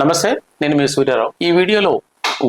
నమస్తే నేను మీ సూర్యారావు. ఈ వీడియోలో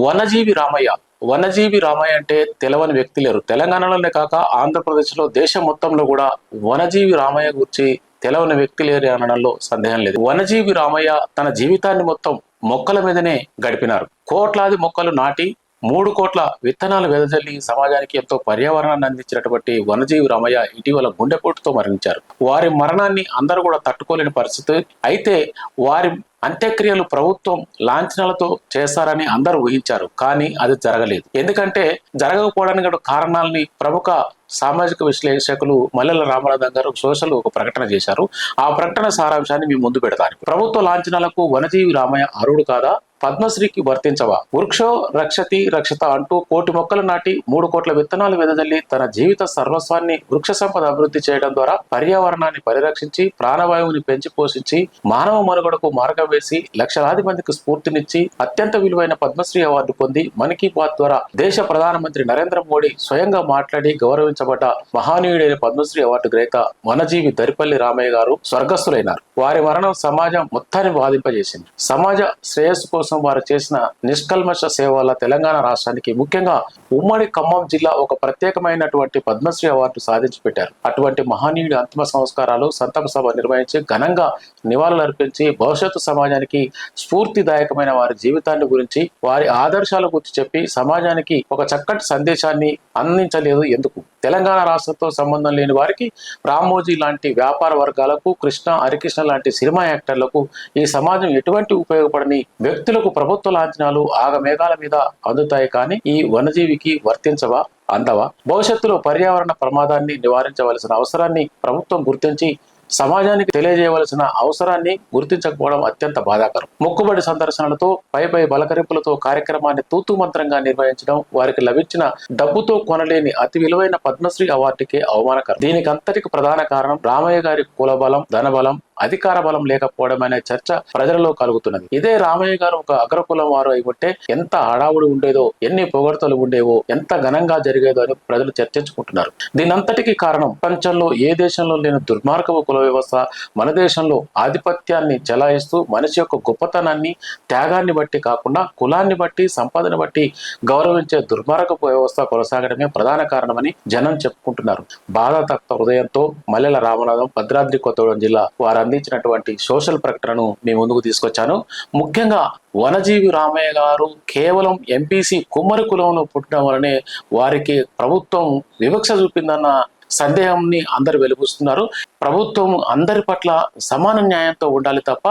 వనజీవి రామయ్య. వనజీవి రామయ్య అంటే తెలవని వ్యక్తి లేరు. తెలంగాణలోనే కాక ఆంధ్రప్రదేశ్లో దేశం మొత్తంలో కూడా వనజీవి రామయ్య గురించి తెలవని వ్యక్తి లేరు అనడంలో సందేహం లేదు. వనజీవి రామయ్య తన జీవితాన్ని మొత్తం మొక్కల మీదనే గడిపినారు. కోట్లాది మొక్కలు నాటి మూడు కోట్ల విత్తనాలు వెదజల్లి సమాజానికి ఎంతో పర్యావరణాన్ని అందించినటువంటి వనజీవి రామయ్య ఇటీవల గుండెపోటుతో మరణించారు. వారి మరణాన్ని అందరూ కూడా తట్టుకోలేని పరిస్థితి. అయితే వారి అంత్యక్రియలు ప్రభుత్వం లాంఛనాలతో చేస్తారని అందరూ ఊహించారు. కానీ అది జరగలేదు. ఎందుకంటే జరగకపోవడానికి కారణాలని ప్రముఖ సామాజిక విశ్లేషకులు మల్లెల రామనాథన్ గారు సోషల్ ఒక ప్రకటన చేశారు. ఆ ప్రకటన సారాంశాన్ని మీ ముందు పెడతాను. ప్రభుత్వ లాంఛనాలకు వనజీవి రామయ్య అరుడు కాదా? పద్మశ్రీకి వర్తించవా? వృక్షో రక్షతి రక్షత అంటూ కోటి మొక్కలు నాటి మూడు కోట్ల విత్తనాలు వెదజల్లి తన జీవిత సర్వస్వాన్ని వృక్ష సంపద అభివృద్ధి చేయడం ద్వారా పర్యావరణాన్ని పరిరక్షించి ప్రాణవాయువుని పెంచి పోషించి మానవ మనుగడకు మార్గం వేసి లక్షలాది మందికి స్ఫూర్తినిచ్చి అత్యంత విలువైన పద్మశ్రీ అవార్డు పొంది మన్ కీ బాత్ ద్వారా దేశ ప్రధానమంత్రి నరేంద్ర మోడీ స్వయంగా మాట్లాడి గౌరవించబడ్డ మహానీయుడైన పద్మశ్రీ అవార్డు గ్రహీత వనజీవి దరిపల్లి రామయ్య గారు స్వర్గస్థులైనారు. వారి మరణం సమాజం మొత్తాన్ని బాధింపజేసింది. సమాజ శ్రేయస్సు కోసం వారు చేసిన నిష్కల్మష సేవ వల్ల తెలంగాణ రాష్ట్రానికి ముఖ్యంగా ఉమ్మడి ఖమ్మం జిల్లా ఒక ప్రత్యేకమైనటువంటి పద్మశ్రీ అవార్డు సాధించి పెట్టారు అటువంటి మహనీయుడి అంతిమ సంస్కారాలు సంతాప సభ నిర్వహించి ఘనంగా నివాళులు అర్పించి భవిష్యత్తు సమాజానికి స్ఫూర్తిదాయకమైన వారి జీవితాన్ని గురించి వారి ఆదర్శాల గురించి చెప్పి సమాజానికి ఒక చక్కటి సందేశాన్ని అందించలేదు ఎందుకు? తెలంగాణ రాష్ట్రంతో సంబంధం లేని వారికి రామోజీ లాంటి వ్యాపార వర్గాలకు కృష్ణ హరికృష్ణ లాంటి సినిమా యాక్టర్లకు ఈ సమాజం ఎటువంటి ఉపయోగపడని వ్యక్తులకు ప్రభుత్వ లాంఛనాలు ఆగమేఘాల మీద అందుతాయి కానీ ఈ వనజీవికి వర్తించవా అందవా? భవిష్యత్తులో పర్యావరణ ప్రమాదాన్ని నివారించవలసిన అవసరాన్ని ప్రభుత్వం గుర్తించి సమాజానికి తెలియజేయవలసిన అవసరాన్ని గుర్తించకపోవడం అత్యంత బాధాకరం. మొక్కుబడి సందర్శనలతో పై పై బలకరింపులతో కార్యక్రమాన్ని తూతు మంత్రంగా నిర్వహించడం వారికి లభించిన డబ్బుతో కొనలేని అతి విలువైన పద్మశ్రీ అవార్డుకే అవమానకరం. దీనికంతటికి ప్రధాన కారణం రామయ్య గారి కులబలం ధనబలం అధికార బలం లేకపోవడం అనే చర్చ ప్రజలలో కలుగుతున్నది. ఇదే రామయ్య గారు ఒక అగ్రకులం వారు అయి ఉంటే ఎంత హడావుడి ఉండేదో ఎన్ని పొగడ్తలు ఉండేవో ఎంత ఘనంగా జరిగేదో అని ప్రజలు చర్చించుకుంటున్నారు. దీనంతటికి కారణం ప్రపంచంలో ఏ దేశంలో లేని దుర్మార్గపు కుల వ్యవస్థ మన దేశంలో ఆధిపత్యాన్ని చెలాయిస్తూ మనిషి యొక్క గొప్పతనాన్ని త్యాగాన్ని బట్టి కాకుండా కులాన్ని బట్టి సంపాదన బట్టి గౌరవించే దుర్మార్గపు వ్యవస్థ కొనసాగడమే ప్రధాన కారణమని జనం చెప్పుకుంటున్నారు. బాధ తక్త హృదయంతో మల్లెల రామనాథం భద్రాద్రి కొత్తగూడెం జిల్లా వారందరూ అందించినటువంటి సోషల్ ప్రకటనను మీ ముందుకు తీసుకొచ్చాను. ముఖ్యంగా వనజీవి రామయ్య గారు కేవలం ఎంపీసీ కుమ్మరి కులంలో పుట్టడం వలనే వారికి ప్రభుత్వం వివక్ష చూపిందన్న సందేహాన్ని అందరు వెలుగుస్తున్నారు ప్రభుత్వం అందరి పట్ల సమాన న్యాయంతో ఉండాలి తప్ప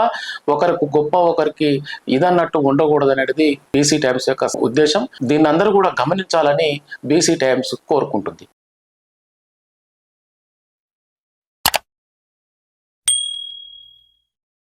ఒకరికి గొప్ప ఒకరికి ఇదన్నట్టు ఉండకూడదు అనేది బీసీ టైమ్స్ యొక్క ఉద్దేశం. దీన్ని అందరూ కూడా గమనించాలని బీసీ టైమ్స్ కోరుకుంటుంది.